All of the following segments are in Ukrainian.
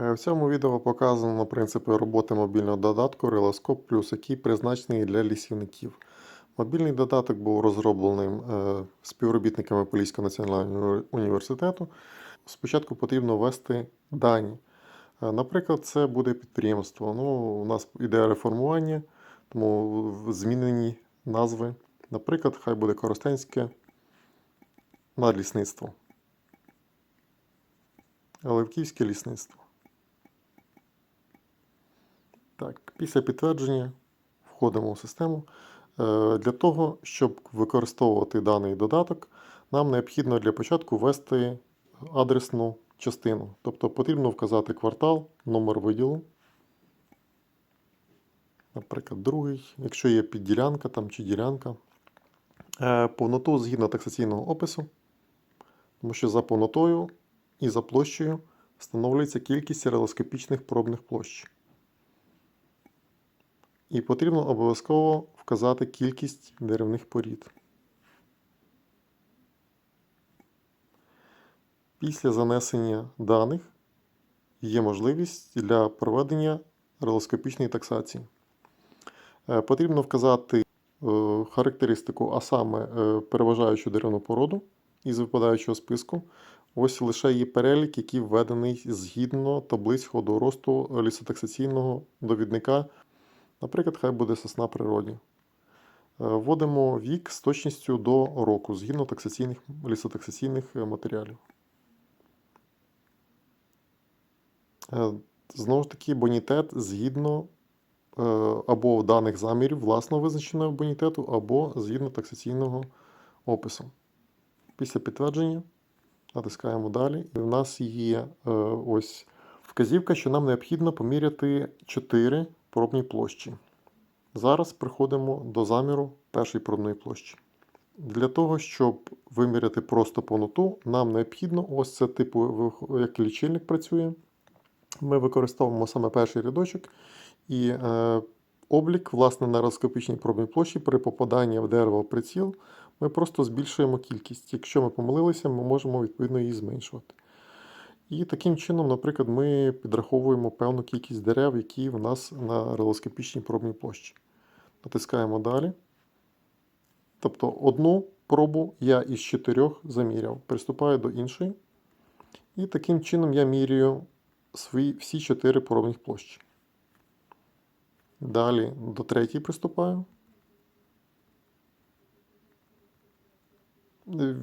Е, В цьому відео показано принципи роботи мобільного додатку Релоскоп Plus, який призначений для лісівників. Мобільний додаток був розроблений е, співробітниками Поліського національного університету. Спочатку потрібно ввести дані. Е, Наприклад, це буде підприємство. Ну, у нас іде реформування, тому змінені назви. Наприклад, хай буде Коростенське надлісництво. Оливківське лісництво. Так, після підтвердження входимо в систему. Е, Для того, щоб використовувати даний додаток, нам необхідно для початку ввести адресну частину. Тобто потрібно вказати квартал, номер виділу. Наприклад, другий, якщо є підділянка там, чи ділянка. Е, Повноту згідно таксаційного опису, тому що за повнотою і за площею встановлюється кількість релоскопічних пробних площ. І потрібно обов'язково вказати кількість деревних порід. Після занесення даних є можливість для проведення релоскопічної таксації. Е, Потрібно вказати е, характеристику, а саме е, переважаючу деревну породу із випадаючого списку. Ось лише є перелік, який введений згідно таблиць ходу росту лісотаксаційного довідника Наприклад, хай буде сосна природі. Е, Вводимо вік з точністю до року згідно таксаційних, лісотаксаційних е, матеріалів. Е, Знову ж таки, бонітет згідно або даних замірів власного визначеного бонітету, або згідно таксаційного опису. Після підтвердження натискаємо далі. І в нас є ось вказівка, що нам необхідно поміряти 4 пробні площі. Зараз приходимо до заміру першої пробної площі. Для того, щоб виміряти просто повноту, нам необхідно ось це типу, як лічильник працює. Ми використовуємо саме перший рядочок і е, облік власне на розкопічній пробній площі при попаданні в дерево в приціл. Ми просто збільшуємо кількість. Якщо ми помилилися, ми можемо відповідно її зменшувати. І таким чином, наприклад, ми підраховуємо певну кількість дерев, які в нас на релоскопічній пробній площі. Натискаємо далі. Тобто одну пробу я із чотирьох заміряв. Приступаю до іншої. І таким чином я міряю свої всі чотири пробних площі. Далі до третьої приступаю.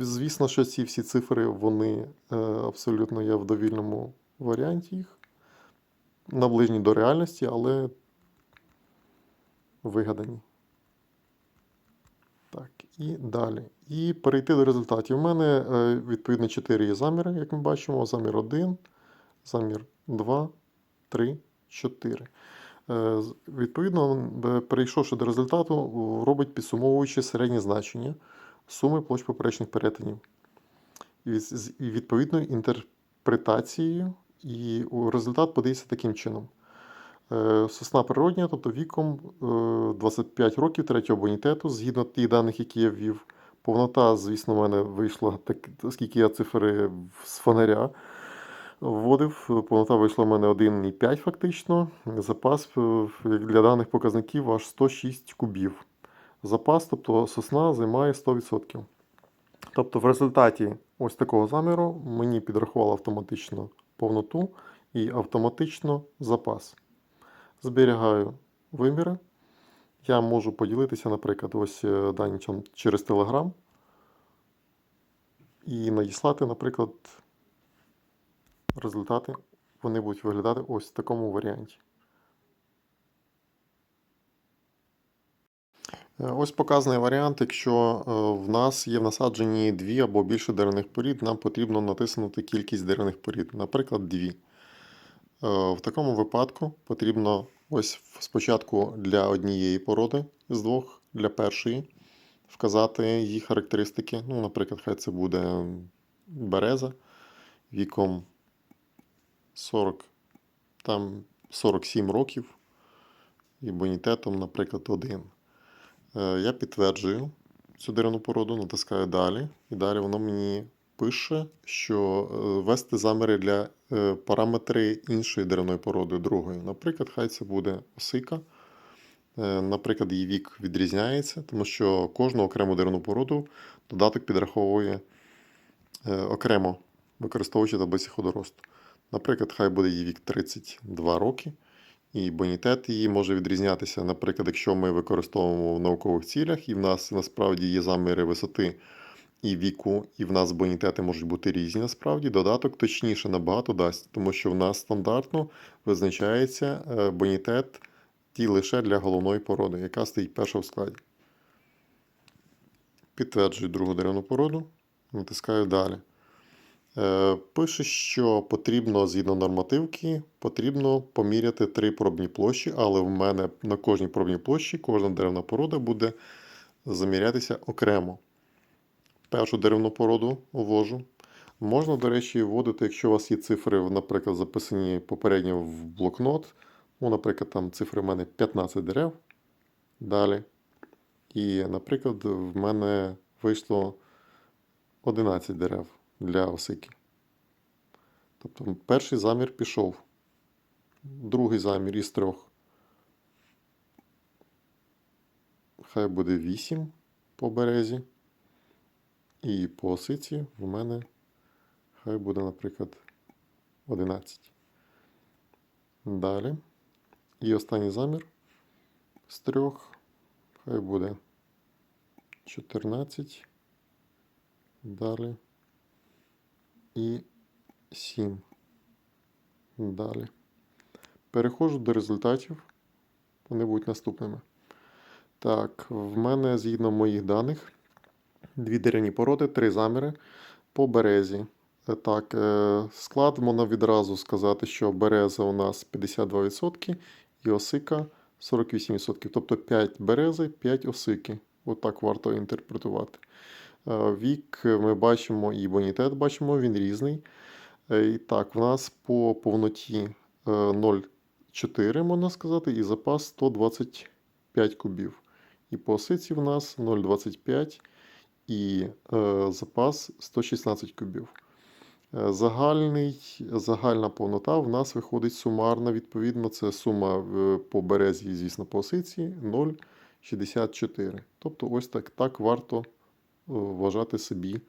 Звісно, що ці всі цифри, вони е, абсолютно є в довільному варіанті їх. Наближені до реальності, але вигадані. Так, і далі. І перейти до результатів. У мене е, відповідно 4 є заміри, як ми бачимо. Замір 1, замір 2, 3, 4. Е, Відповідно, е, перейшовши до результату, робить підсумовуючи середнє значення суми площ поперечних перетинів. І з- відповідною інтерпретацією, і результат подається таким чином. Е, Сосна природня, тобто віком е, 25 років третього бонітету, згідно тих даних, які я ввів. Повнота, звісно, в мене вийшла, так, оскільки я цифри з фонаря вводив. Повнота вийшла в мене 1,5 фактично. Запас е, для даних показників аж 106 кубів. Запас, тобто сосна займає 100%. Тобто в результаті ось такого заміру мені підрахувало автоматично повноту і автоматично запас. Зберігаю виміри. Я можу поділитися, наприклад, ось е, дані через Telegram і надіслати, наприклад, результати. Вони будуть виглядати ось в такому варіанті. Ось показаний варіант. Якщо е, в нас є в насадженні дві або більше деревних порід, нам потрібно натиснути кількість деревних порід, наприклад, дві. Е, В такому випадку потрібно ось спочатку для однієї породи з двох, для першої, вказати її характеристики. Ну, наприклад, хай це буде береза віком 40, там 47 років і бонітетом, наприклад, 1. Е, Я підтверджую цю деревну породу, натискаю далі, і далі воно мені пише, що е, ввести заміри для е, параметри іншої деревної породи, другої. Наприклад, хай це буде осика. Наприклад, її вік відрізняється, тому що кожну окрему деревну породу додаток підраховує окремо, використовуючи таблиці ходоросту. Наприклад, хай буде її вік 32 роки, і бонітет її може відрізнятися. Наприклад, якщо ми використовуємо в наукових цілях, і в нас насправді є заміри висоти і віку, і в нас бонітети можуть бути різні, насправді додаток точніше набагато дасть, тому що в нас стандартно визначається е, бонітет ті лише для головної породи, яка стоїть перша в складі. Підтверджую другу деревну породу, натискаю далі. Е, Пише, що потрібно згідно нормативки, потрібно поміряти три пробні площі, але в мене на кожній пробній площі кожна деревна порода буде замірятися окремо. Першу деревну породу ввожу. Можна, до речі, вводити, якщо у вас є цифри, наприклад, записані попередньо в блокнот. Ну, наприклад, там цифри в мене 15 дерев. Далі. І, наприклад, в мене вийшло 11 дерев для осики. Тобто перший замір пішов. Другий замір із трьох. Хай буде 8 по березі. І по осиці в мене хай буде, наприклад, 11. Далі. І останній замір з трьох. Хай буде 14. Далі. І 7. Далі. Переходжу до результатів. Вони будуть наступними. Так, в мене згідно моїх даних. Дві деревні породи, три заміри по березі. Е, Так, е, склад можна відразу сказати, що береза у нас 52% і осика 48%. Тобто 5 берези, 5 осики. Отак варто інтерпретувати. Е, Вік ми бачимо і бонітет бачимо, він різний. Е, І так, в нас по повноті е, 0,4 можна сказати, і запас 125 кубів. І по осиці в нас 0,25 і е, запас 116 кубів. Е, Загальний, загальна повнота в нас виходить сумарна, відповідно, це сума по березі, звісно, по осиці 0,64. Тобто, ось так, так варто е, вважати собі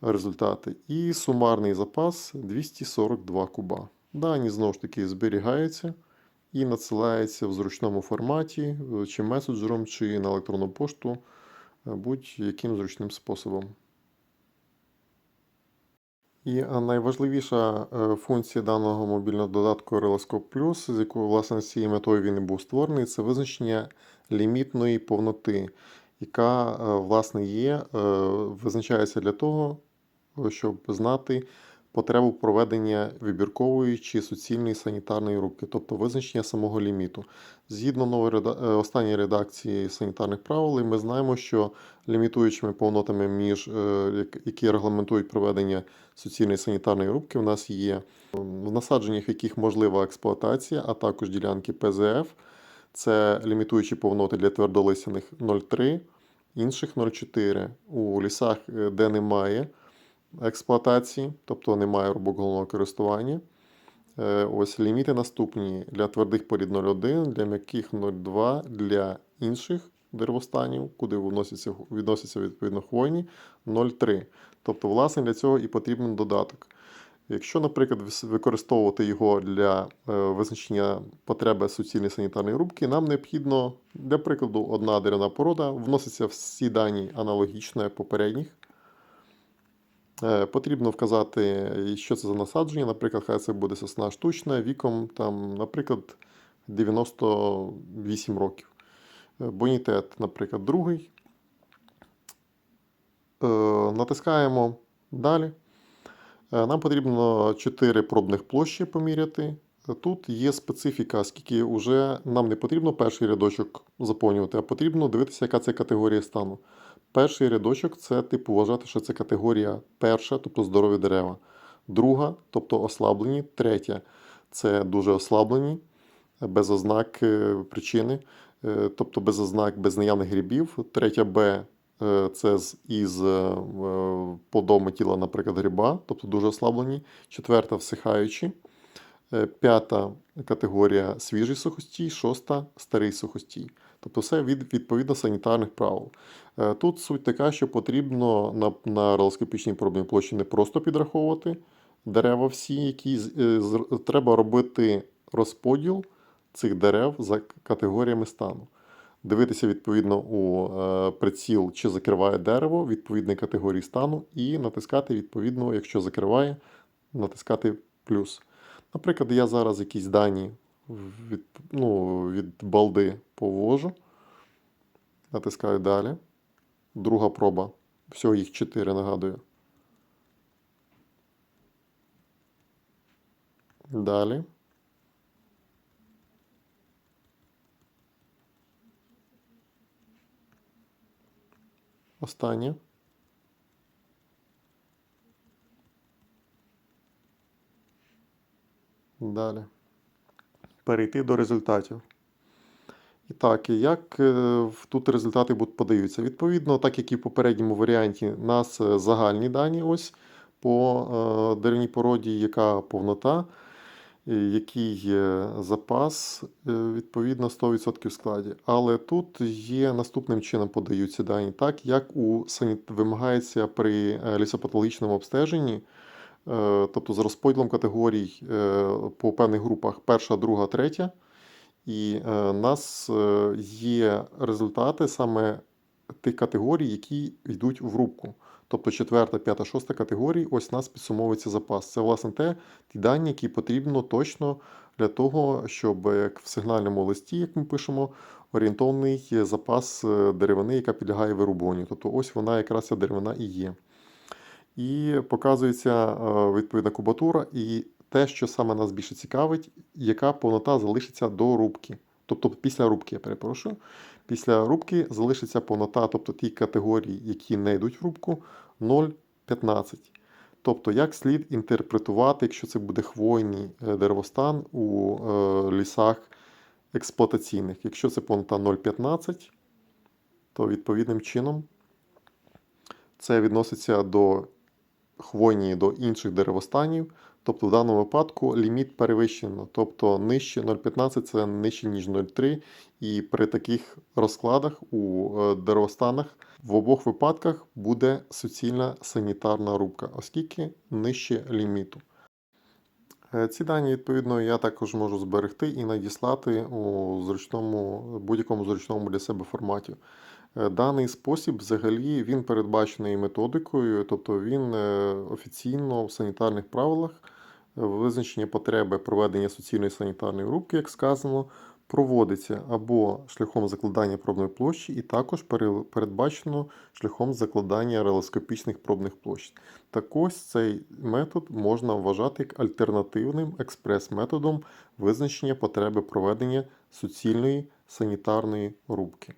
результати. І сумарний запас 242 куба. Дані знову ж таки зберігаються і надсилаються в зручному форматі, е, чи меседжером, чи на електронну пошту е, будь-яким зручним способом. І е, найважливіша е, функція даного мобільного додатку Reloscope Plus, з якою власне з цією метою він і був створений, це визначення лімітної повноти, яка е, власне є, е, визначається для того, е, щоб знати потребу проведення вибіркової чи суцільної санітарної рубки, тобто визначення самого ліміту. Згідно нової останньої редакції санітарних правил, ми знаємо, що лімітуючими повнотами, між, як- які регламентують проведення суцільної санітарної рубки, у нас є в насадженнях, яких можлива експлуатація, а також ділянки ПЗФ. Це лімітуючі повноти для твердолисяних 0,3, інших 0,4. У лісах, е, де немає експлуатації, тобто немає рубок головного користування. Е, Ось ліміти наступні для твердих порід 0,1, для м'яких 0,2, для інших деревостанів, куди відносяться відповідно хвойні 0,3. Тобто, власне, для цього і потрібен додаток. Якщо, наприклад, використовувати його для е, визначення потреби суцільної санітарної рубки, нам необхідно, для прикладу, одна деревна порода, вносяться всі дані аналогічно як попередніх. Е, Потрібно вказати, що це за насадження. Наприклад, хай це буде сосна штучна віком, там, наприклад, 98 років. Е, Бонітет, наприклад, другий. Натискаємо далі. Е, Нам потрібно 4 пробних площі поміряти. Тут є специфіка, оскільки вже нам не потрібно перший рядочок заповнювати, а потрібно дивитися, яка це категорія стану. Перший рядочок це типу вважати, що це категорія перша, тобто здорові дерева. Друга, тобто ослаблені. Третя це дуже ослаблені, без ознак е, причини, е, тобто без ознак без наявних грибів. Третя Б це з, із е, подоми тіла, наприклад, гриба, тобто дуже ослаблені. Четверта всихаючі. Е, П'ята категорія свіжий сухостій, шоста старий сухостій. Тобто все від, відповідно санітарних правил. Е, Тут суть така, що потрібно на, на релоскопічній пробній площі не просто підраховувати дерева всі, які е, треба робити розподіл цих дерев за категоріями стану. Дивитися відповідно у е, приціл, чи закриває дерево відповідної категорії стану, і натискати відповідно, якщо закриває, натискати плюс. Наприклад, я зараз якісь дані від, ну, від балди повожу. Натискаю далі. Друга проба. Всього їх 4, нагадую. Далі. Останнє. Далі. Перейти до результатів. І так, як е, тут результати подаються? Відповідно, так як і в попередньому варіанті, у нас е, загальні дані ось по е, деревній породі, яка повнота, який запас, е, відповідно 100% в складі. Але тут є наступним чином подаються дані, так як у вимагається при е, лісопатологічному обстеженні, е, тобто з розподілом категорій е, по певних групах перша, друга, третя. І е, нас е, є результати саме тих категорій, які йдуть в рубку. Тобто четверта, п'ята, шоста категорії, ось у нас підсумовується запас. Це, власне, те, ті дані, які потрібно точно для того, щоб як в сигнальному листі, як ми пишемо, орієнтовний запас е, деревини, яка підлягає вирубуванню. Тобто ось вона якраз ця деревина і є. І показується е, відповідна кубатура і те, що саме нас більше цікавить, яка повнота залишиться до рубки. Тобто після рубки, я перепрошую. Після рубки залишиться повнота, тобто ті категорії, які не йдуть в рубку, 0,15. Тобто, як слід інтерпретувати, якщо це буде хвойний е, деревостан у е, лісах експлуатаційних. Якщо це повнота 0,15, то відповідним чином це відноситься до хвойні до інших деревостанів. Тобто в даному випадку ліміт перевищено. Тобто нижче 0,15 це нижче, ніж 0,3. І при таких розкладах у е, деревостанах в обох випадках буде суцільна санітарна рубка, оскільки нижче ліміту. Е, Ці дані, відповідно, я також можу зберегти і надіслати у зручному, будь-якому зручному для себе форматі. Е, Даний спосіб взагалі він передбачений методикою, тобто він офіційно в санітарних правилах визначення потреби проведення суцільної санітарної рубки, як сказано, проводиться або шляхом закладання пробної площі, і також передбачено шляхом закладання релоскопічних пробних площ. Так ось цей метод можна вважати як альтернативним експрес-методом визначення потреби проведення суцільної санітарної рубки.